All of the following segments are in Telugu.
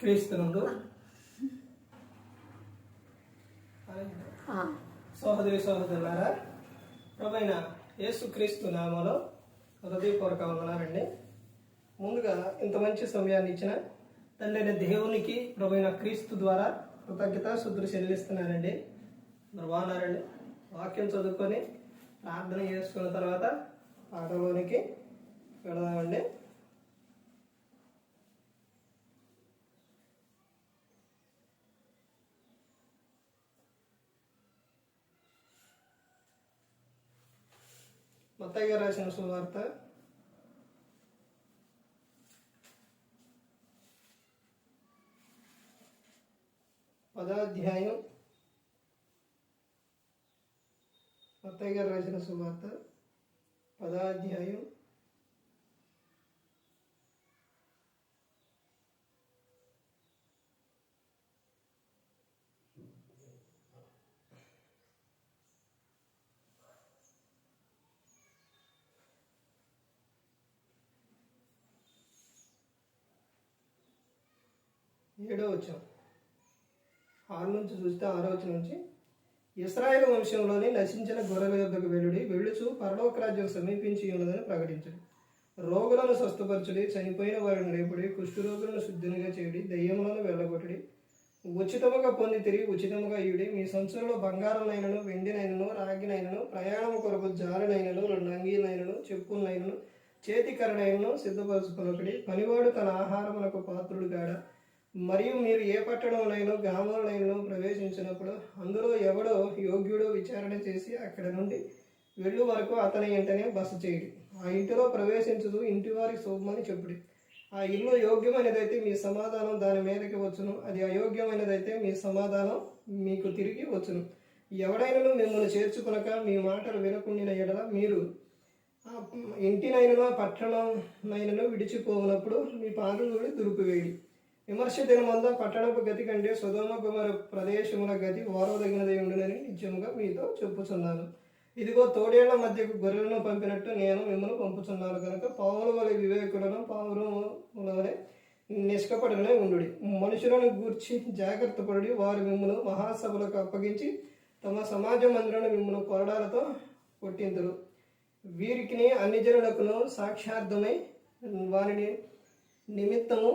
క్రీస్తునందు. సహోదరి సహోదరులారా ప్రభైన యేసు క్రీస్తు నామలో హృదయపూర్వక వందనాలండి. ముందుగా ఇంత మంచి సమయాన్ని ఇచ్చిన తండ్రి దేవునికి ప్రభైన క్రీస్తు ద్వారా కృతజ్ఞత శుద్ధులు చెల్లిస్తున్నానండి. మరి బాగున్నారండి వాక్యం చదువుకొని ప్రార్థన చేసుకున్న తర్వాత పాటలోనికి వెళదామండి. మత్తయ్య రాసిన సువార్త పదాధ్యాయం. మత్తయ్య గారు రాసిన సువార్త పదాధ్యాయం. ఏడో వచ్చాం ఆరు నుంచి చూస్తే ఆరో వచ్చిన నుంచి ఇస్రాయేల్ వంశంలోని నశించిన గొర్రెల యొద్దకు వెలుడి వెళ్ళుచు పరలోక రాజ్యం సమీపించి ఉన్నదని ప్రకటించడు. రోగులను స్వస్థపరచుడి చనిపోయిన వారిని రేపుడి కుష్ఠరోగులను శుద్ధినిగా చేయుడి దయ్యములను వెళ్ళగొట్టుడి. ఉచితముగా పొంది తిరిగి ఉచితముగా ఇయుడి. మీ సంచులలో బంగారంనైనను వెండినైనను రాగినైనను ప్రయాణము కొరకు జారునైనను రెండు అంగీలైనను చెప్పునైనను సిద్ధపరచు సిద్ధపరచుకొనొకడి. పనివాడు తన ఆహారములకు పాత్రుడు గాడ మరియు మీరు ఏ పట్టణంలోనైనా గ్రామంలోనైనా ప్రవేశించినప్పుడు అందులో ఎవడో యోగ్యుడో విచారణ చేసి అక్కడ నుండి వెళ్ళు వరకు అతని ఇంటనే బస చేయడు. ఆ ఇంటిలో ప్రవేశించదు ఇంటి వారికి శుభమని చెప్పుడు. ఆ ఇల్లు యోగ్యమైనదైతే మీ సమాధానం దాని మీదకి వచ్చును. అది అయోగ్యమైనదైతే మీ సమాధానం మీకు తిరిగి వచ్చును. ఎవడైనను మిమ్మల్ని చేర్చుకునక మీ మాటలు వినకుండిన ఎడల మీరు ఇంటినైనా పట్టణం పట్టణంనైనను విడిచిపోవునప్పుడు మీ కూడా దురుపువేడి విమర్శ దినమందా పట్టణపు గతి కంటే సుధోమ కుమార ప్రదేశముల గతి ఓరవదగినదై ఉండునని నిత్యముగా మీతో చెప్పుచున్నాను. ఇదిగో తోడేళ్ళ మధ్యకు గొర్రెలను పంపినట్టు నేను మిమ్మల్ని పంపుచున్నాను కనుక పావుల వలె వివేకులను పావుల వలె నిష్కపడునే ఉండు మనుషులను గూర్చి జాగ్రత్త పడి వారు మిమ్మల్ని మహాసభలకు అప్పగించి తమ సమాజ మందిరంలో మిమ్మల్ని కొరడాలతో కొట్టిందరు వీరికి అన్ని జనులకును సాక్షార్థమై వారిని నిమిత్తము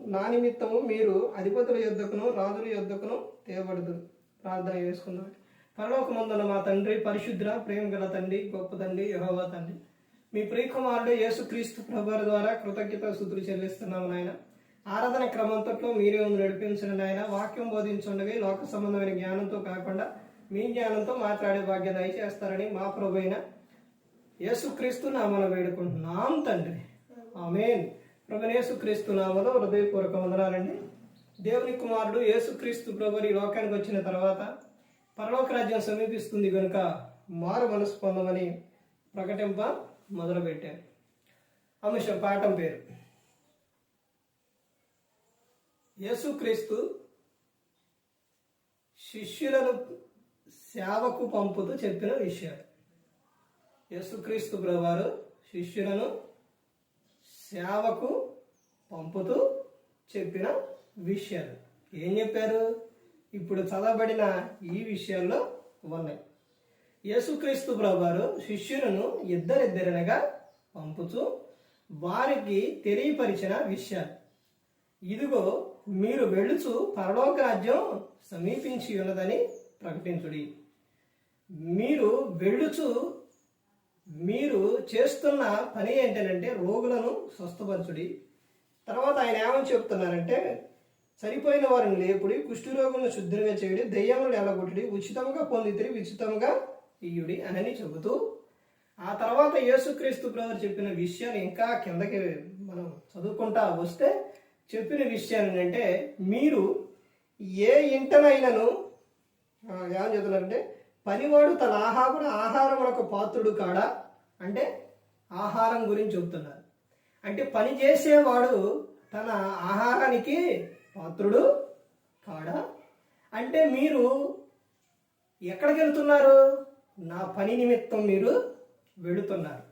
నా నిమిత్తము మీరు అధిపతుల యొద్దకును రాజుల యొద్దకును తేవబడదు. ప్రార్థన చేసుకుందాం. పరలోకమందున మా తండ్రి పరిశుద్ర ప్రేమ గల తండ్రి గొప్ప తండ్రి యహోవా తండ్రి. మీ ప్రియకుమారుడు యేసుక్రీస్తు ప్రభువారి ద్వారా కృతజ్ఞత శుద్ధులు చెల్లిస్తున్నాము నాయన. ఆరాధన క్రమంతట్లో మీరే ఉంది నడిపించండి నాయన. వాక్యం బోధించుండగా లోక సంబంధమైన జ్ఞానంతో కాకుండా మీ జ్ఞానంతో మాట్లాడే భాగ్యం దయచేస్తారని మా ప్రభు అయిన యేసుక్రీస్తు నామన వేడుకుంటున్నాం తండ్రి. ఆమెన్. ప్రభు క్రీస్తు నామలో హృదయపూర్వక వందనాలండి. దేవుని కుమారుడు యేసుక్రీస్తు ప్రభు ఈ లోకానికి వచ్చిన తర్వాత పరలోక రాజ్యం సమీపిస్తుంది కనుక మారు మనసు పొందమని ప్రకటింప మొదలుపెట్టారు. అంశం పాఠం పేరు. యేసుక్రీస్తు శిష్యులను సేవకు పంపుతూ చెప్పిన విషయాలు యేసుక్రీస్తు ప్రభువారు శిష్యులను సేవకు పంపుతూ చెప్పిన విషయాలు. ఏం చెప్పారు? ఇప్పుడు చదవబడిన ఈ విషయాల్లో ఉన్నాయి. యేసుక్రీస్తు ప్రభువారు శిష్యులను ఇద్దరిద్దరినగా పంపుతూ వారికి తెలియపరిచిన విషయాలు. ఇదిగో మీరు వెళ్ళుచు పరలోక రాజ్యం సమీపించి ఉన్నదని ప్రకటించుడి. మీరు వెళ్ళుచు మీరు చేస్తున్న పని ఏంటంటే రోగులను స్వస్థపరచుడి. తర్వాత ఆయన ఏమని చెప్తున్నారంటే చనిపోయిన వారిని లేపుడి కుష్ఠరోగులను శుద్ధిగా చేయడి దెయ్యములను ఎలగొట్టుడి ఉచితంగా పొందితిరి ఉచితంగా ఇయ్యుడి అని చెబుతూ ఆ తర్వాత యేసుక్రీస్తు బ్రదర్ చెప్పిన విషయాన్ని ఇంకా కిందకి మనం చదువుకుంటా వస్తే చెప్పిన విషయం ఏంటంటే మీరు ఏ ఇంటనైనను ఏమని చెప్తున్నారంటే పనివాడు తన ఆహారం ఆహారములకు పాత్రుడు కాడా? అంటే ఆహారం గురించి చెబుతున్నారు. అంటే పని చేసేవాడు తన ఆహారానికి పాత్రుడు కాడా? అంటే మీరు ఎక్కడికి వెళ్తున్నారు నా పని నిమిత్తం మీరు వెళుతున్నారు.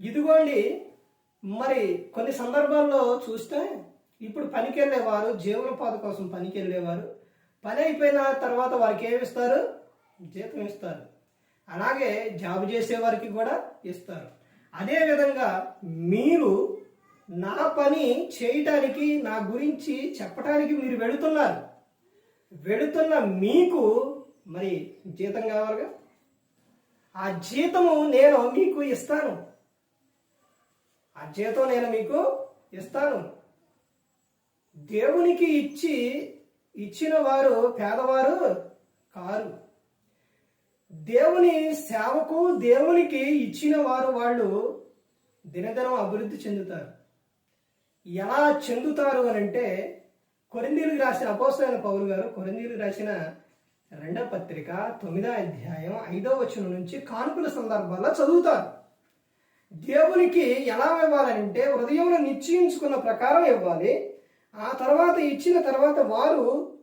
ఇదిగోండి మరి కొన్ని సందర్భాల్లో చూస్తే ఇప్పుడు పనికి వెళ్ళేవారు జీవనోపాధి కోసం పనికి వెళ్ళేవారు పని అయిపోయిన తర్వాత వారికి ఏమిస్తారు జీతం ఇస్తారు. అలాగే జాబ్ చేసే వారికి కూడా ఇస్తారు. అదేవిధంగా మీరు నా పని చేయటానికి నా గురించి చెప్పటానికి మీరు వెళుతున్నారు. వెళుతున్న మీకు మరి జీతం కావాలిగా? ఆ జీతము నేను మీకు ఇస్తాను. ఆ జీతం నేను మీకు ఇస్తాను. దేవునికి ఇచ్చి ఇచ్చిన వారు పేదవారు కారు. దేవుని సేవకు దేవునికి ఇచ్చిన వారు వాళ్ళు దినదినం అభివృద్ధి చెందుతారు. ఎలా చెందుతారు అని అంటే కొరిందీలకు రాసిన అపోసైన పౌరు గారు కొరిందీలకు రాసిన రెండవ పత్రిక తొమ్మిదో అధ్యాయం ఐదో వచనం నుంచి కానుకల సందర్భాల్లో చదువుతారు. దేవునికి ఎలా ఇవ్వాలంటే హృదయంలో నిశ్చయించుకున్న ప్రకారం ఇవ్వాలి. ఆ తర్వాత ఇచ్చిన తర్వాత వారు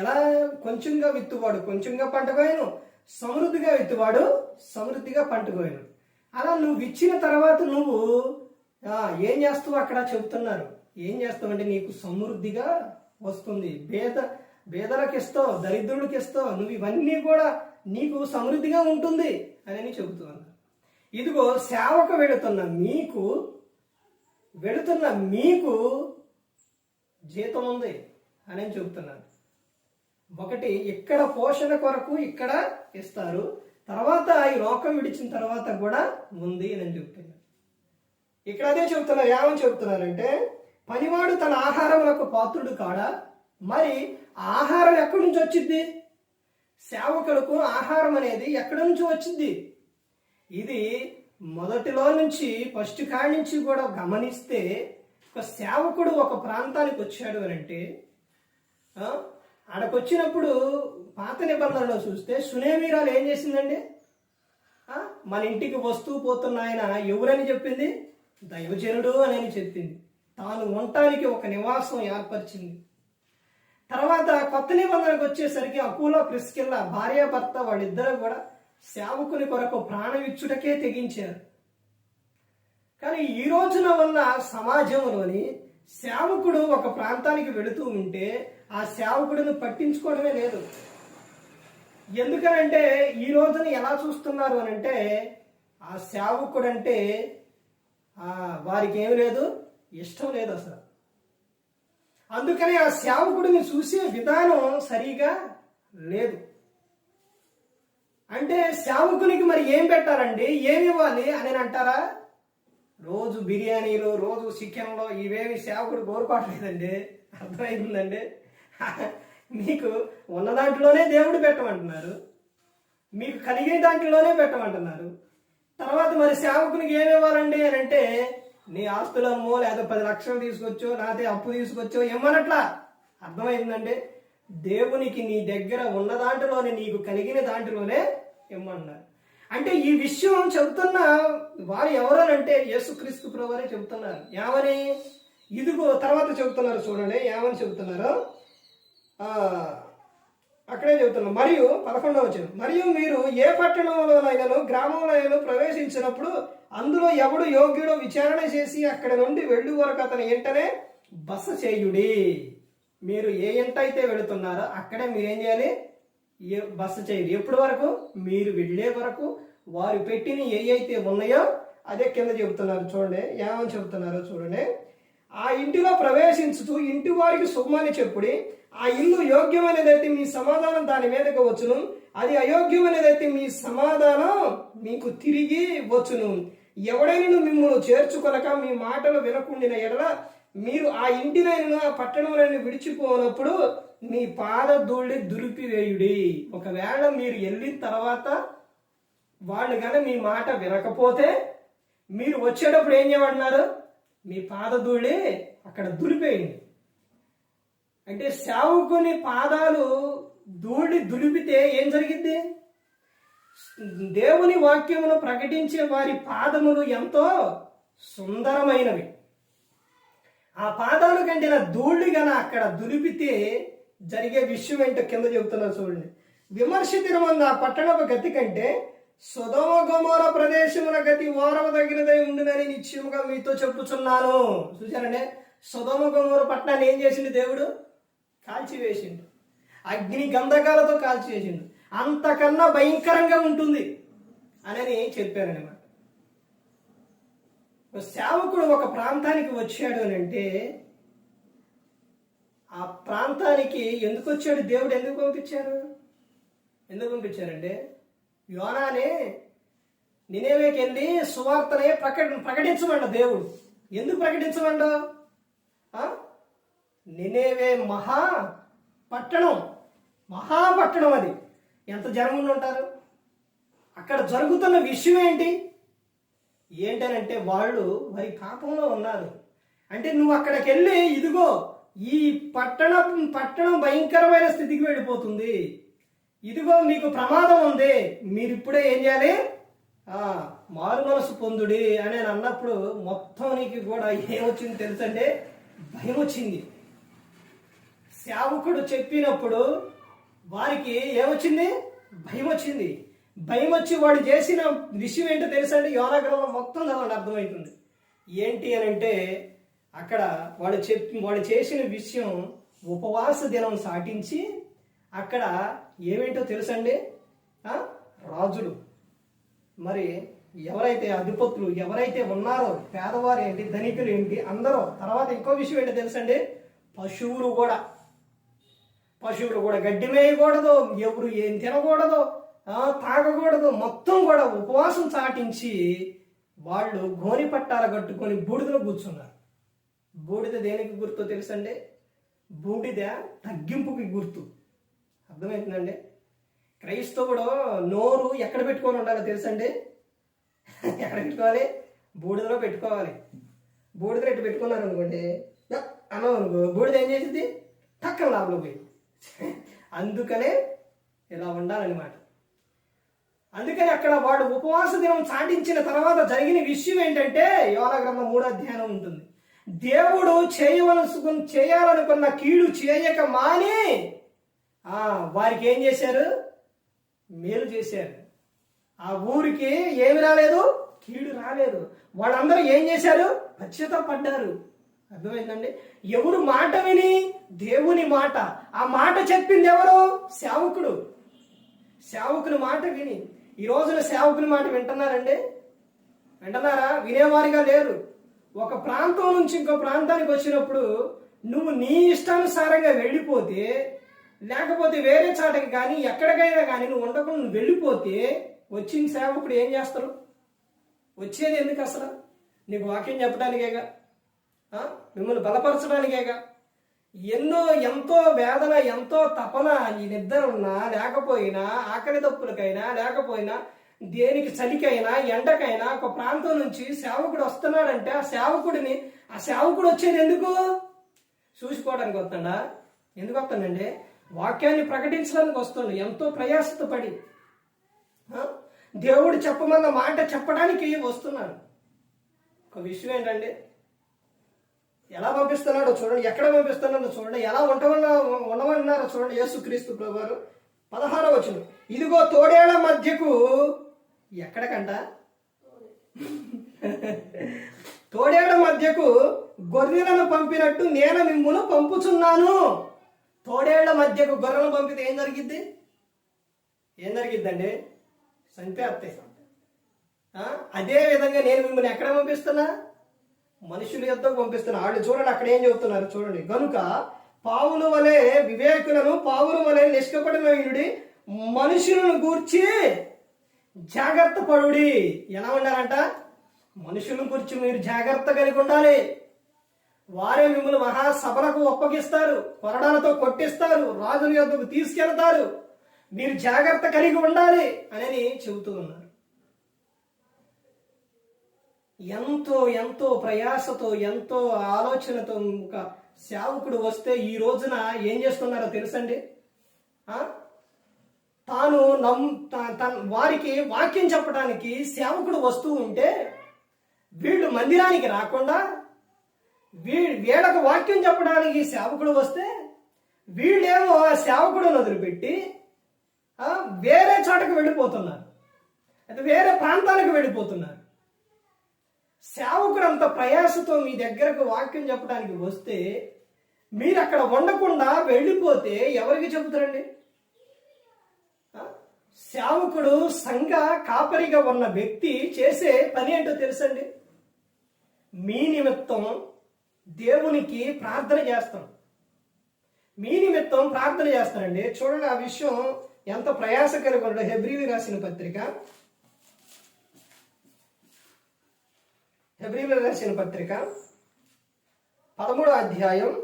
ఎలా కొంచెంగా విత్తువాడు? కొంచెంగా పంట కోయను సమృద్ధిగా విత్తువాడు సమృద్ధిగా పంట కోయను అలా నువ్వు ఇచ్చిన తర్వాత నువ్వు ఏం చేస్తావు అక్కడ చెబుతున్నారు ఏం చేస్తావు అంటే నీకు సమృద్ధిగా వస్తుంది. పేద పేదలకు ఇస్తావు దరిద్రుడికి ఇస్తావు నువ్వు ఇవన్నీ కూడా నీకు సమృద్ధిగా ఉంటుంది అని చెబుతున్నాను. ఇదిగో సేవకు వెళుతున్న మీకు వెళుతున్న మీకు జీతం ఉంది అని చెబుతున్నాను. ఒకటి ఇక్కడ పోషణ కొరకు ఇక్కడ ఇస్తారు. తర్వాత ఈ లోకం విడిచిన తర్వాత కూడా ఉంది అని చెప్తున్నారు. ఇక్కడ అదే చెబుతున్నారు ఏమని చెబుతున్నారంటే పనివాడు తన ఆహారములకు పాత్రుడు కాడా? మరి ఆహారం ఎక్కడి నుంచి వచ్చింది? సేవకులకు ఆహారం అనేది ఎక్కడి నుంచి వచ్చింది? ఇది మొదటిలో నుంచి ఫస్ట్ కాడి నుంచి కూడా గమనిస్తే ఒక సేవకుడు ఒక ప్రాంతానికి వచ్చాడు అని అంటే ఆడకొచ్చినప్పుడు పాత నిబంధనలో చూస్తే సునేమీరాలు ఏం చేసిందండి? మన ఇంటికి వస్తూ పోతున్న ఆయన ఎవరని చెప్పింది? దైవజనుడు అని చెప్పింది. తాను ఉండటానికి ఒక నివాసం ఏర్పరిచింది. తర్వాత కొత్త నిబంధనకు వచ్చేసరికి అకూల ప్రిస్కిల్ల భార్య భర్త వాళ్ళిద్దరూ కూడా సేవకుని కొరకు ప్రాణం ఇచ్చుటకే తెగించారు. కానీ ఈ రోజున వల్ల సమాజంలోని సేవకుడు ఒక ప్రాంతానికి వెళుతూ ఉంటే ఆ సేవకుడిని పట్టించుకోవడమే లేదు. ఎందుకనంటే ఈ రోజున ఎలా చూస్తున్నారు అని అంటే ఆ సేవకుడు అంటే వారికి ఏమి లేదు ఇష్టం లేదు అసలు. అందుకని ఆ సేవకుడిని చూసే విధానం సరిగా లేదు. అంటే సేవకునికి మరి ఏం పెట్టాలండి? ఏమి ఇవ్వాలి అని అంటారా? రోజు బిర్యానీలు రోజు చికెన్లో ఇవేమి సేవకుడు కోరుకోవట్లేదండి. అర్థమైందండి? మీకు ఉన్న దాంట్లోనే దేవుడు పెట్టమంటున్నారు. మీకు కలిగిన దాంట్లోనే పెట్టమంటున్నారు. తర్వాత మరి సేవకునికి ఏమి ఇవ్వాలండి అని అంటే నీ ఆస్తులు అమ్మో లేదా పది లక్షలు తీసుకొచ్చో లేకపోతే అప్పు తీసుకొచ్చో ఇవ్వనట్లా అర్థమైందండి? దేవునికి నీ దగ్గర ఉన్న దాంట్లోనే నీకు కలిగిన దాంట్లోనే ఇమ్మన్నారు. అంటే ఈ విషయం చెబుతున్న వారు ఎవరనంటే యేసుక్రీస్తు ప్రభువారే చెబుతున్నారు. ఏమని? ఇదిగో తర్వాత చెబుతున్నారు చూడండి. ఏమని చెబుతున్నారు? అక్కడే చెబుతున్నాం. మరియు పదకొండవ వచ్చిన మరియు మీరు ఏ పట్టణంలోనైనాను గ్రామంలోనైనా ప్రవేశించినప్పుడు అందులో ఎవడు యోగ్యుడో విచారణ చేసి అక్కడ నుండి వెళ్ళు వరకు అతను ఏంటనే బస చేయుడి. మీరు ఏ ఎంత అయితే వెళుతున్నారో అక్కడే మీరు ఏం చేయాలి? ఏ- బస చేయాలి ఎప్పటి వరకు? మీరు వెళ్ళే వరకు. వారు పెట్టిన ఏ అయితే ఉన్నాయో అదే కింద చెబుతున్నారు. చూడండి. ఏమని చెబుతున్నారో చూడండి. ఆ ఇంటిలో ప్రవేశించుతూ ఇంటి వారికి శుభమని చెప్పుడి ఆ ఇల్లు యోగ్యమైనదైతే మీ సమాధానం దాని మీదకి వచ్చును అది అయోగ్యమైనదైతే మీ సమాధానం మీకు తిరిగి వచ్చును. ఎవడైనా మిమ్మల్ని చేర్చుకొనక మీ మాటలు వినకుండిన ఎడల మీరు ఆ ఇంటినైనా ఆ పట్టణంలో విడిచిపోనప్పుడు మీ పాద ధూళి దులిపివేయుడి ఒకవేళ మీరు వెళ్ళిన తర్వాత వాళ్ళు కానీ మీ మాట వినకపోతే మీరు వచ్చేటప్పుడు ఏం చేయమంటున్నారు? మీ పాదధూళి అక్కడ దులిపేయండి. అంటే సేవకుని పాదాలు ధూళి దులిపితే ఏం జరిగింది? దేవుని వాక్యమును ప్రకటించే వారి పాదములు ఎంతో సుందరమైనవి. ఆ పాదాలు కంటే ధూళి గన అక్కడ దులిపితే జరిగే విషయం ఏంటో కింద చెబుతున్నాను చూడండి. విమర్శ తినమంది ఆ పట్టణపు గతి కంటే సుధమ గోమోర ప్రదేశముల గతి ఓరవ తగినదై ఉండునని నిశ్చయముగా మీతో చెప్పుచున్నాను. చూసారండి సుధమ గుమర పట్టణాన్ని ఏం చేసిండు దేవుడు? కాల్చివేసిండు. అగ్ని గంధకాలతో కాల్చివేసిండు. అంతకన్నా భయంకరంగా ఉంటుంది అని చెప్పారనమాట ఒక సేవకుడు ఒక ప్రాంతానికి వచ్చాడు అని అంటే ఆ ప్రాంతానికి ఎందుకు వచ్చాడు? దేవుడు ఎందుకు పంపించారు ఎందుకు పంపించారంటే యోనానే నినేవేకి వెళ్ళి సువార్తనే ప్రకట ప్రకటించమండ దేవుడు. ఎందుకు ప్రకటించమండ నినేవే మహా పట్టణం. మహాపట్టణం అది. ఎంత జనం ఉంటారు? అక్కడ జరుగుతున్న విషయం ఏంటి? ఏంటనంటే వాళ్ళు వారి పాపంలో ఉన్నారు. అంటే నువ్వు అక్కడికి వెళ్ళి ఇదిగో ఈ పట్టణం పట్టణం భయంకరమైన స్థితికి వెళ్ళిపోతుంది. ఇదిగో మీకు ప్రమాదం ఉంది. మీరు ఇప్పుడే ఏం చేయాలి? ఆ, మారు మనసు పొందుడి అని నేను అన్నప్పుడు మొత్తం నీకు కూడా ఏమొచ్చింది తెలుసంటే భయం వచ్చింది సేవకుడు చెప్పినప్పుడు వారికి ఏమొచ్చింది? భయం వచ్చింది భయం వచ్చి వాడు చేసిన విషయం ఏంటో తెలుసండి? యోనాగ్రంథం మొత్తం చదవండి అర్థమవుతుంది ఏంటి అని అంటే అక్కడ వాడు చెప్పి వాడు చేసిన విషయం ఉపవాస దినం సాటించి అక్కడ ఏమేంటో తెలుసండి? రాజులు. మరి ఎవరైతే అధిపతులు ఎవరైతే ఉన్నారో పేదవారు ఏంటి ధనికులు ఏంటి అందరూ తర్వాత ఇంకో విషయం ఏంటో తెలుసండి? పశువులు కూడా. పశువులు కూడా గడ్డి మేయకూడదు ఎవరు ఏం తినకూడదు తాగకూడదు మొత్తం కూడా ఉపవాసం చాటించి వాళ్ళు గోని పట్టాలు కట్టుకొని బూడిదలో కూర్చున్నారు. బూడిద దేనికి గుర్తు తెలుసండి? బూడిద తగ్గింపుకి గుర్తు. అర్థమవుతుందండి క్రైస్తవుడు నోరు ఎక్కడ పెట్టుకొని ఉండాలో తెలుసండి? ఎక్కడ పెట్టుకోవాలి? బూడిదలో పెట్టుకోవాలి. బూడిద రెట్టు పెట్టుకున్నారు అనుకోండి యప్ అనుకో బూడిద ఏం చేసింది టక్కన లాభలో పోయి అందుకనే ఇలా ఉండాలన్నమాట. అందుకని అక్కడ వాడు ఉపవాస దినం చాటించిన తర్వాత జరిగిన విషయం ఏంటంటే యోన గ్రంథం మూడో అధ్యాయం ఉంటుంది. దేవుడు చేయవలసుకుని చేయాలనుకున్న కీడు చేయక మాని వారికి ఏం చేశారు? మేలు చేశారు. ఆ ఊరికి ఏమి రాలేదు? కీడు రాలేదు. వాళ్ళందరూ ఏం చేశారు? పశ్చాత్తపడ్డారు. అర్థమైందండి? ఎవరు మాట విని దేవుని మాట ఆ మాట చెప్పింది ఎవరు? సేవకుడు. సేవకుని మాట విని. ఈ రోజున సేవకుని మాట వింటున్నారండి? వింటున్నారా? వినేవారిగా లేరు. ఒక ప్రాంతం నుంచి ఇంకో ప్రాంతానికి వచ్చినప్పుడు నువ్వు నీ ఇష్టానుసారంగా వెళ్ళిపోతే లేకపోతే వేరే చాటకి కానీ ఎక్కడికైనా కానీ నువ్వు ఉండకుండా నువ్వు వెళ్ళిపోతే వచ్చిన సేవకుడు ఏం చేస్తారు వచ్చేది ఎందుకు అసలు? నీకు వాక్యం చెప్పడానికేగా? మిమ్మల్ని బలపరచడానికేగా? ఎన్నో ఎంతో వేదన ఎంతో తపన ఈ నిద్ర ఉన్నా లేకపోయినా ఆకలి దప్పులకైనా లేకపోయినా దేనికి చలికైనా ఎండకైనా ఒక ప్రాంతం నుంచి సేవకుడు వస్తున్నాడంటే ఆ సేవకుడిని ఆ సేవకుడు వచ్చేది ఎందుకు? చూసుకోవడానికి వస్తాడా? ఎందుకు వస్తానండి వాక్యాన్ని ప్రకటించడానికి వస్తాడు ఎంతో ప్రయాసపడి దేవుడు చెప్పమన్న మాట చెప్పడానికి వస్తున్నాడు. ఒక విషయం ఏంటండి ఎలా పంపిస్తున్నాడో చూడండి. ఎక్కడ పంపిస్తున్నాడో చూడండి. ఎలా ఉండమన్నా ఉండమన్నారో చూడండి. యేసుక్రీస్తు ప్రభువారు పదహారో వచ్చిన ఇదిగో తోడేళ్ళ మధ్యకు ఎక్కడకంట? తోడేళ్ళ మధ్యకు గొర్రెలను పంపినట్టు నేను మిమ్మల్ని పంపుచున్నాను. తోడేళ్ళ మధ్యకు గొర్రెలు పంపితే ఏం జరిగిద్ది? ఏం జరిగిద్దండి? చంపేస్తాయి అదే విధంగా నేను మిమ్మల్ని ఎక్కడ పంపిస్తున్నా? మనుషుల యొద్దకు పంపిస్తున్నా. వాళ్ళు చూడండి అక్కడ ఏం చెబుతున్నారు చూడండి. కనుక పావుల వలె వివేకులను పావుల వలె నిష్కపటమైనడి మనుషులను గూర్చి జాగ్రత్త పడుడి. ఎలా ఉండాలంట? మనుషులను గురించి మీరు జాగ్రత్త కలిగి ఉండాలి. వారే మిమ్మల్ని మహాసభలకు ఒప్పగిస్తారు కొరడాలతో కొట్టిస్తారు రాజుల యొద్దకు తీసుకెళ్తారు. మీరు జాగ్రత్త కలిగి ఉండాలి అని చెబుతూ ఉన్నారు. ఎంతో ఎంతో ప్రయాసతో ఎంతో ఆలోచనతో ఒక సేవకుడు వస్తే ఈ రోజున ఏం చేస్తున్నారో తెలుసండి? తాను నమ్ త- తన వారికి వాక్యం చెప్పడానికి సేవకుడు వస్తూ ఉంటే వీళ్ళు మందిరానికి రాకుండా వీ వీళ్ళకు వాక్యం చెప్పడానికి సేవకుడు వస్తే వీళ్ళేమో ఆ సేవకుడుని వదిలిపెట్టి వేరే చోటకు వెళ్ళిపోతున్నారు. అయితే వేరే ప్రాంతానికి వెళ్ళిపోతున్నారు. సేవకుడు అంత ప్రయాసతో మీ దగ్గరకు వాక్యం చెప్పడానికి వస్తే మీరు అక్కడ ఉండకుండా వెళ్ళిపోతే ఎవరికి చెబుతారండి? సేవకుడు సంఘ కాపరిగా ఉన్న వ్యక్తి చేసే పని ఏంటో తెలుసండి? మీ నిమిత్తం దేవునికి ప్రార్థన చేస్తాం. మీ నిమిత్తం ప్రార్థన చేస్తానండి. చూడండి ఆ విషయం ఎంత ప్రయాస కలిగి హెబ్రివి రాసిన పత్రిక. హెబ్రివి రాసిన పత్రిక. పదమూడో అధ్యాయం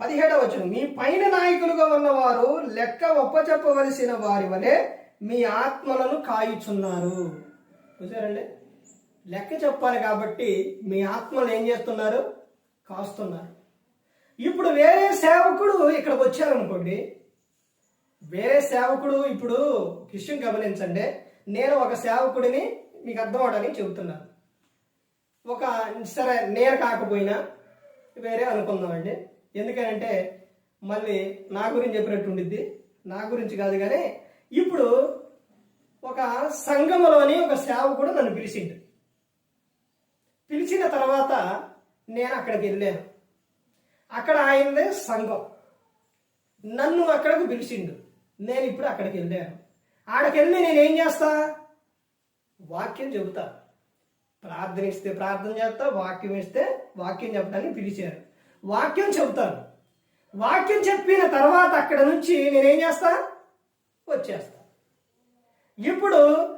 పదిహేడవ వచనం. మీ పైన నాయకులుగా ఉన్నవారు లెక్క ఒప్పచెప్పవలసిన వారి వలె మీ ఆత్మలను కాయుచున్నారు. చూసారండి? లెక్క చెప్పాలి కాబట్టి మీ ఆత్మలు ఏం చేస్తున్నారు? కాస్తున్నారు. ఇప్పుడు వేరే సేవకుడు ఇక్కడికి వచ్చారనుకోండి. వేరే సేవకుడు ఇప్పుడు విషయం గమనించండి. నేను ఒక సేవకుడిని మీకు అర్థం అవడానికి చెబుతున్నాను. ఒక సరే నేను కాకపోయినా వేరే అనుకుందామండి. ఎందుకంటే మళ్ళీ నా గురించి చెప్పినట్టు ఉండిద్ది. నా గురించి కాదు కానీ ఇప్పుడు ఒక సంఘములోని ఒక సేవకుడు నన్ను పిలిచిండు. పిలిచిన తర్వాత నేను అక్కడికి వెళ్ళాను. అక్కడ ఆయనదే సంఘం. నన్ను అక్కడకు పిలిచిండు. నేను ఇప్పుడు అక్కడికి వెళ్ళాను. ఆడకెళ్ళి నేనేం చేస్తా? వాక్యం చెబుతా. ప్రార్థన ఇస్తే ప్రార్థన చేస్తా వాక్యం ఇస్తే వాక్యం చెప్పడానికి పిలిచారు. వాక్యం చెబుతాను వాక్యం చెప్పిన తర్వాత అక్కడ నుంచి నేనేం చేస్తా? వచ్చేస్తా. ఇప్పుడు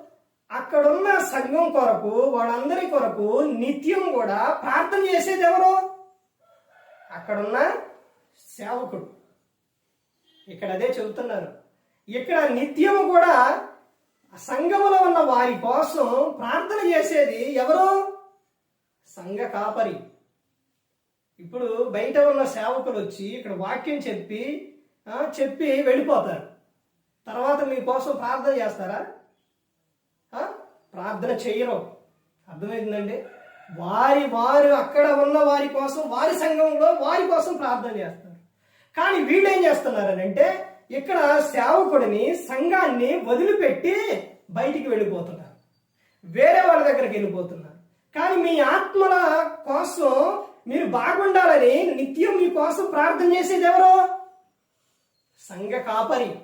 అక్కడున్న సంఘం కొరకు వాళ్ళందరి కొరకు నిత్యం కూడా ప్రార్థన చేసేది ఎవరు? అక్కడున్న సేవకుడు. ఇక్కడ అదే చెబుతున్నారు. ఇక్కడ నిత్యము కూడా సంఘములో ఉన్న వారి కోసం ప్రార్థన చేసేది ఎవరు? సంఘ కాపరి. ఇప్పుడు బయట ఉన్న సేవకులు వచ్చి ఇక్కడ వాక్యం చెప్పి చెప్పి వెళ్ళిపోతారు. తర్వాత మీకోసం ప్రార్థన చేస్తారా? ప్రార్థన చేయరు. అర్థమైందండి? వారి వారు అక్కడ ఉన్న వారి కోసం వారి సంఘంలో వారి కోసం ప్రార్థన చేస్తారు. కానీ వీళ్ళు ఏం చేస్తున్నారనంటే ఇక్కడ సేవకుడిని సంఘాన్ని వదిలిపెట్టి బయటికి వెళ్ళిపోతున్నారు. వేరే వాళ్ళ దగ్గరికి వెళ్ళిపోతున్నారు. కానీ మీ ఆత్మల కోసం మీరు బాగుండాలని నిత్యం మీ కోసం ప్రార్థన చేసేది ఎవరు? సంఘ కాపరి.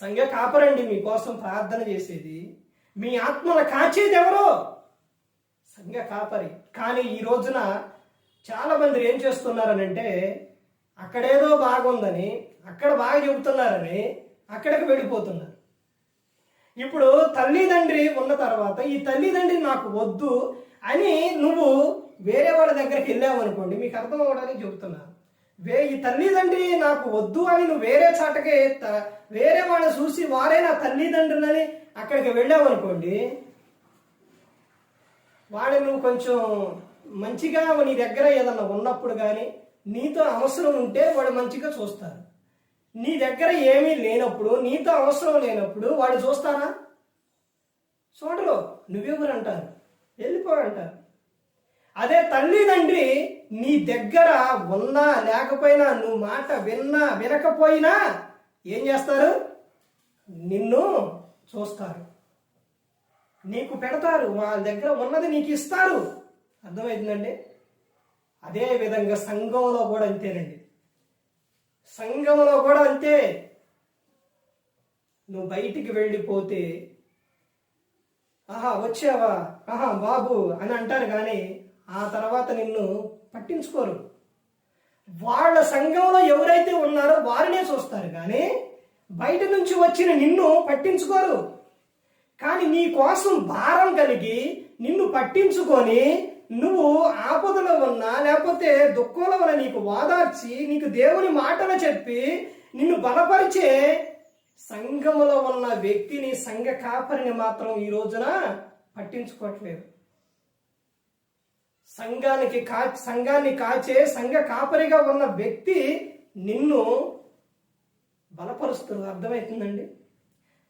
సంఘ కాపరండి మీకోసం ప్రార్థన చేసేది మీ ఆత్మల కాచేది ఎవరు? సంఘ కాపరి. కానీ ఈ రోజున చాలామంది ఏం చేస్తున్నారనంటే అక్కడేదో బాగుందని అక్కడ బాగా చెబుతున్నారని అక్కడికి వెళ్ళిపోతున్నారు. ఇప్పుడు తల్లిదండ్రి ఉన్న తర్వాత ఈ తల్లిదండ్రి నాకు వద్దు అని నువ్వు వేరే వాళ్ళ దగ్గరికి వెళ్ళావనుకోండి మీకు అర్థం అవ్వడానికి చెబుతున్నా. వే ఈ తల్లిదండ్రి నాకు వద్దు అని నువ్వు వేరే చాటకే వేరే వాళ్ళని చూసి వారే నా తల్లిదండ్రులని అక్కడికి వెళ్ళావనుకోండి వాడు నువ్వు కొంచెం మంచిగా నీ దగ్గర ఏదన్నా ఉన్నప్పుడు కానీ నీతో అవసరం ఉంటే వాడు మంచిగా చూస్తారు. నీ దగ్గర ఏమీ లేనప్పుడు నీతో అవసరం లేనప్పుడు వాడు చూస్తారా? చూడరు. నువ్వెవరు అంటారు వెళ్ళిపో అంటారు అదే తల్లిదండ్రి నీ దగ్గర ఉన్నా లేకపోయినా నువ్వు మాట విన్నా వినకపోయినా ఏం చేస్తారు? చూస్తారు. నీకు పెడతారు వాళ్ళ దగ్గర ఉన్నది నీకు ఇస్తారు. అర్థమైందండి? అదే విధంగా సంఘంలో కూడా అంతేనండి. సంఘంలో కూడా అంతే. నువ్వు బయటికి వెళ్ళిపోతే ఆహా వచ్చావా? ఆహా బాబు అని అంటారు కానీ ఆ తర్వాత నిన్ను పట్టించుకోరు. వాళ్ళ సంఘంలో ఎవరైతే ఉన్నారో వారినే చూస్తారు కానీ బయట నుంచి వచ్చిన నిన్ను పట్టించుకోరు. కానీ నీ కోసం భారం కలిగి నిన్ను పట్టించుకొని నువ్వు ఆపదలో ఉన్నా లేకపోతే దుఃఖంలో ఉన్న నీకు ఓదార్చి నీకు దేవుని మాటలు చెప్పి నిన్ను బలపరిచే సంఘములో ఉన్న వ్యక్తిని సంఘ కాపరిని మాత్రం ఈ రోజున పట్టించుకోవట్లేదు. సంఘానికి కా సంఘాన్ని కాచే సంఘ కాపరిగా ఉన్న వ్యక్తి నిన్ను బలపరుస్తారు అర్థమవుతుందండి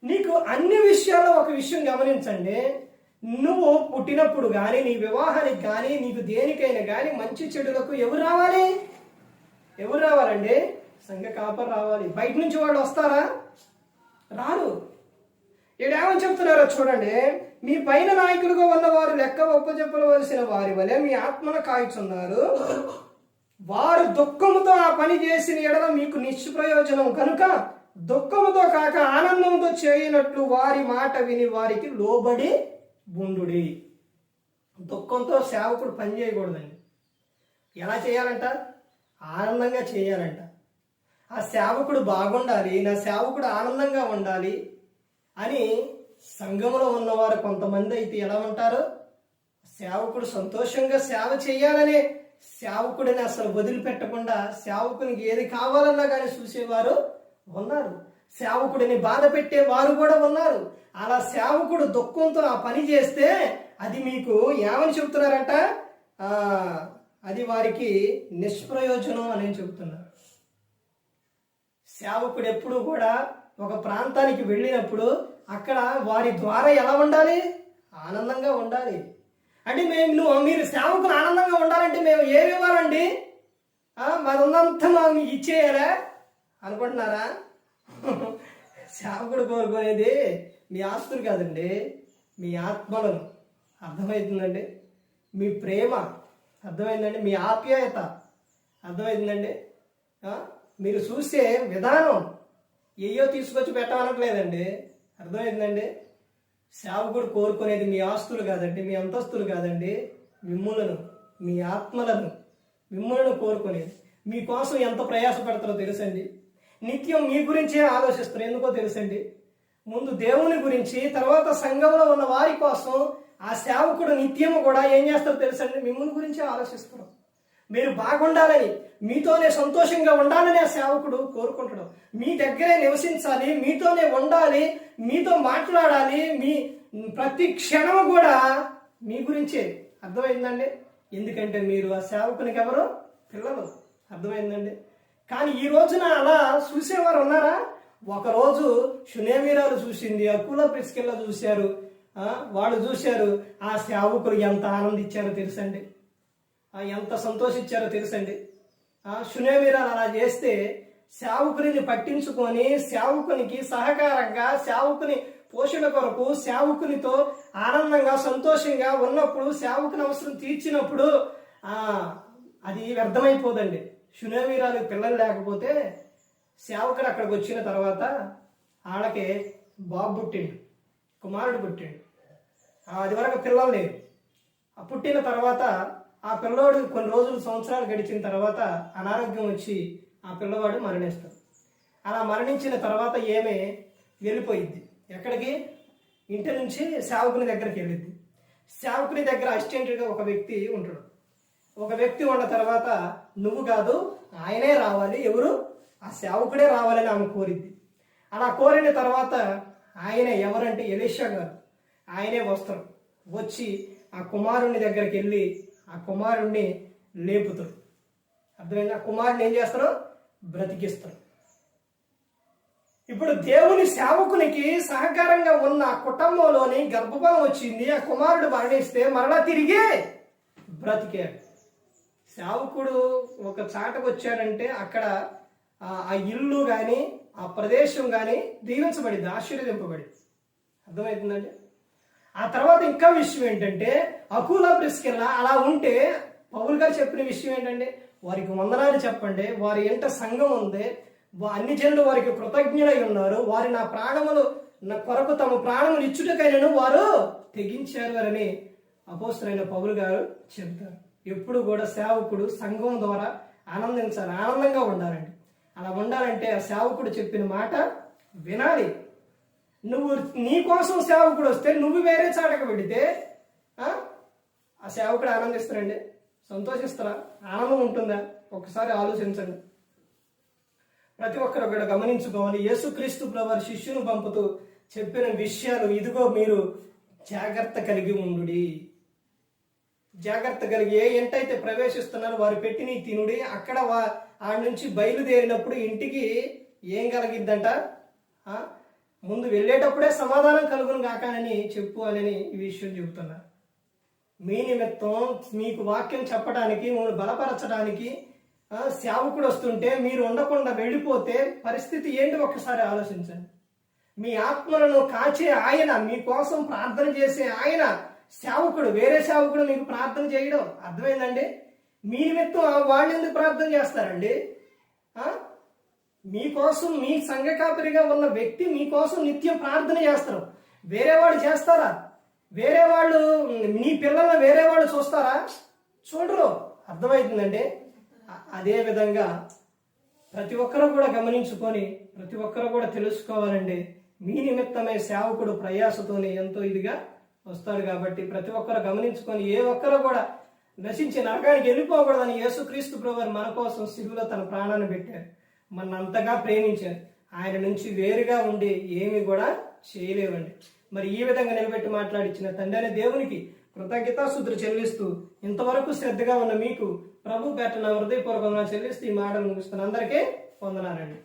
నీకు అన్ని విషయాల్లో ఒక విషయం గమనించండి. నువ్వు పుట్టినప్పుడు కానీ నీ వివాహానికి కానీ నీకు దేనికైనా కానీ మంచి చెడులకు ఎవరు రావాలి? ఎవరు రావాలండి? సంఘ కాపర్ రావాలి. బయట నుంచి వాళ్ళు వస్తారా? రారు. ఏమని చెప్తున్నారో చూడండి. మీ పైన నాయకులుగా ఉన్నవారు లెక్క ఒప్పచెప్పవలసిన వారి వలె మీ ఆత్మను కాయుచున్నారు వారు దుఃఖముతో ఆ పని చేసిన ఎడల మీకు నిష్ప్రయోజనం కనుక దుఃఖముతో కాక ఆనందంతో చేయనట్లు వారి మాట విని వారికి లోబడి బుండుడి దుఃఖంతో సేవకుడు పని చేయకూడదండి. ఎలా చేయాలంట? ఆనందంగా చేయాలంట. ఆ సేవకుడు బాగుండాలి నా సేవకుడు ఆనందంగా ఉండాలి అని సంఘంలో ఉన్నవారు కొంతమంది అయితే ఎలా ఉంటారు? సేవకుడు సంతోషంగా సేవ చేయాలనే సేవకుడిని అసలు వదిలిపెట్టకుండా సేవకునికి ఏది కావాలన్నా కానీ చూసేవారు ఉన్నారు. సేవకుడిని బాధ పెట్టే వారు కూడా ఉన్నారు. అలా సేవకుడు దుఃఖంతో ఆ పని చేస్తే అది మీకు ఏమని చెప్తున్నారంట అది వారికి నిష్ప్రయోజనం అని చెబుతున్నారు. సేవకుడు ఎప్పుడు కూడా ఒక ప్రాంతానికి వెళ్ళినప్పుడు అక్కడ వారి ద్వారా ఎలా ఉండాలి? ఆనందంగా ఉండాలి. అంటే మేము నువ్వు మీరు సేవకులు ఆనందంగా ఉండాలంటే మేము ఏమి ఇవ్వాలండి? ఆ, మరి ఉన్నంత మాకు మీకు ఇచ్చేయాలా? అనుకుంటున్నారా? సేవకుడు కోరుకునేది మీ ఆస్తులు కాదండి మీ ఆత్మలను. అర్థమవుతుందండి? మీ ప్రేమ. అర్థమైందండి? మీ ఆప్యాయత. అర్థమైందండి మీరు చూసే విధానం. ఏయో తీసుకొచ్చి పెట్టమనట్లేదండి. అర్థమైందండి సేవకుడు కోరుకునేది మీ ఆస్తులు కాదండి మీ అంతస్తులు కాదండి మిమ్ములను మీ ఆత్మలను మిమ్ములను కోరుకునేది. మీకోసం ఎంత ప్రయాసపడతారో తెలుసండి. నిత్యం మీ గురించే ఆలోచిస్తారు ఎందుకో తెలుసండి. ముందు దేవుని గురించి తర్వాత సంఘంలో ఉన్న వారి కోసం ఆ సేవకుడు నిత్యము కూడా ఏం చేస్తారో తెలుసండి. మిమ్మల్ని గురించే ఆలోచిస్తారు. మీరు బాగుండాలని మీతోనే సంతోషంగా ఉండాలని ఆ సేవకుడు కోరుకుంటాడు. మీ దగ్గరే నివసించాలి మీతోనే ఉండాలి మీతో మాట్లాడాలి మీ ప్రతి క్షణం కూడా మీ గురించే. అర్థమైందండి? ఎందుకంటే మీరు ఆ సేవకునికి ఎవరు పిల్లలు. అర్థమైందండి? కానీ ఈ రోజున అలా చూసేవారు ఉన్నారా? ఒకరోజు సునేమీరాలు చూసింది అక్కుల ప్రిస్కెల్లా చూశారు వాళ్ళు చూశారు ఆ సేవకులు ఎంత ఆనందించారో తెలుసండి ఎంత సంతోషించారో తెలుసండి. సునేమిరా అలా చేస్తే సేవకుని పట్టించుకొని సేవకునికి సహకారంగా సేవకుని పోషణ కొరకు సేవకునితో ఆనందంగా సంతోషంగా ఉన్నప్పుడు సేవకుని అవసరం తీర్చినప్పుడు అది వ్యర్థమైపోదండి. షునేమీరాలు పిల్లలు లేకపోతే సేవకుడు అక్కడికి వచ్చిన తర్వాత వాళ్ళకి బాబు పుట్టిండు కుమారుడు పుట్టిండు. అది వరకు పిల్లలు లేరు. ఆ పుట్టిన తర్వాత ఆ పిల్లవాడు కొన్ని రోజులు సంవత్సరాలు గడిచిన తర్వాత అనారోగ్యం వచ్చి ఆ పిల్లవాడు మరణిస్తాడు. అలా మరణించిన తర్వాత ఏమే? వెళ్ళిపోయింది ఎక్కడికి? ఇంటి నుంచి సేవకుని దగ్గరికి వెళ్ళింది సేవకుని దగ్గర అసిస్టెంట్గా ఒక వ్యక్తి ఉంటాడు. ఒక వ్యక్తి ఉన్న తర్వాత నువ్వు కాదు ఆయనే రావాలి ఎవరు? ఆ సేవకుడే రావాలని ఆమె కోరింది అలా కోరిన తర్వాత ఆయన ఎవరంటే ఎలీషా గారు. ఆయనే వస్తారు. వచ్చి ఆ కుమారుని దగ్గరికి వెళ్ళి ఆ కుమారుణ్ణి లేపుతారు అర్థమైంది? ఆ కుమారుని ఏం చేస్తాడు? బ్రతికిస్తాడు. ఇప్పుడు దేవుని సేవకునికి సహకారంగా ఉన్న కుటుంబంలోని గర్భఫలం వచ్చింది. ఆ కుమారుడు మరణిస్తే మరలా తిరిగి బ్రతికాడు. సేవకుడు ఒక చాటకు వచ్చాడంటే అక్కడ ఆ- ఆ ఇల్లు కానీ ఆ ప్రదేశం కానీ దీవించబడింది ఆశీర్వదింపబడింది. అర్థమవుతుందండి? ఆ తర్వాత ఇంకా విషయం ఏంటంటే అకూల ప్రిస్కెల్లా అలా ఉంటే పౌల్ గారు చెప్పిన విషయం ఏంటంటే వారికి వందనాలు చెప్పండి వారి ఎంట సంఘం ఉంది అన్ని జనులు వారికి కృతజ్ఞులై ఉన్నారు వారి నా ప్రాణములు నా కొరకు తమ ప్రాణములు ఇచ్చుటకైనను వారు తెగించారు అని అపోసరైన పౌలు గారు చెబుతారు. ఎప్పుడు కూడా సేవకుడు సంఘం ద్వారా ఆనందించాలి ఆనందంగా ఉండాలండి. అలా ఉండాలంటే ఆ సేవకుడు చెప్పిన మాట వినాలి. నువ్వు నీ కోసం సేవకుడు వస్తే నువ్వు వేరే చాటకు పెడితే ఆ? సేవకుడు ఆనందిస్తారండి సంతోషిస్తారా ఆనందం ఉంటుందా? ఒకసారి ఆలోచించండి. ప్రతి ఒక్కరు ఒకటి గమనించుకోవాలి. యేసుక్రీస్తు ప్రభు శిష్యును పంపుతూ చెప్పిన విషయాలు ఇదిగో మీరు జాగ్రత్త కలిగి ఉండుడి. జాగ్రత్త కలిగి ఏ ఎంటైతే ప్రవేశిస్తున్నారో వారు పెట్టిన తినుడి. అక్కడ వా ఆ నుంచి బయలుదేరినప్పుడు ఇంటికి ఏం కలిగిద్దంట? ముందు వెళ్ళేటప్పుడే సమాధానం కలుగును కాకానని చెప్పు అని ఈ విషయం చెబుతున్నా. మీ నిమిత్తం మీకు వాక్యం చెప్పడానికి మిమ్మల్ని బలపరచడానికి సేవకుడు వస్తుంటే మీరు ఉండకుండా వెళ్ళిపోతే పరిస్థితి ఏంటి ఒక్కసారి ఆలోచించండి. మీ ఆత్మలను కాచే ఆయన మీకోసం ప్రార్థన చేసే ఆయన సేవకుడు వేరే సేవకుడు మీకు ప్రార్థన చేయడం అర్థమైందండి? మీ నిమిత్తం వాళ్ళు ఎందుకు ప్రార్థన చేస్తారండి? మీకోసం మీ సంఘ కాపరిగా ఉన్న వ్యక్తి మీకోసం నిత్యం ప్రార్థన చేస్తారు. వేరే వాళ్ళు చేస్తారా? వేరే వాళ్ళు మీ పిల్లల్ని వేరే వాళ్ళు చూస్తారా? చూడరు. అర్థమవుతుందండి అదే విధంగా ప్రతి ఒక్కరూ కూడా గమనించుకొని ప్రతి ఒక్కరూ కూడా తెలుసుకోవాలండి. మీ నిమిత్తమే సేవకుడు ప్రయాసతోనే ఎంతో ఇదిగా వస్తాడు కాబట్టి ప్రతి ఒక్కరు గమనించుకొని ఏ ఒక్కరు కూడా నశించి నరకానికి వెళ్ళిపోకూడదని యేసుక్రీస్తు ప్రభువారు మన కోసం సిలువలో తన ప్రాణాన్ని పెట్టారు. మన అంతగా ప్రేమించారు. ఆయన నుంచి వేరుగా ఉండి ఏమి కూడా చేయలేవండి. మరి ఈ విధంగా నిలబెట్టి మాట్లాడించిన తండ్రి అనే దేవునికి కృతజ్ఞతాశుద్ధులు చెల్లిస్తూ ఇంతవరకు శ్రద్ధగా ఉన్న మీకు ప్రభు పెట్టిన హృదయపూర్వకంగా చెల్లిస్తూ ఈ మాటలు ముగిస్తున్న అందరికీ పొందనారండి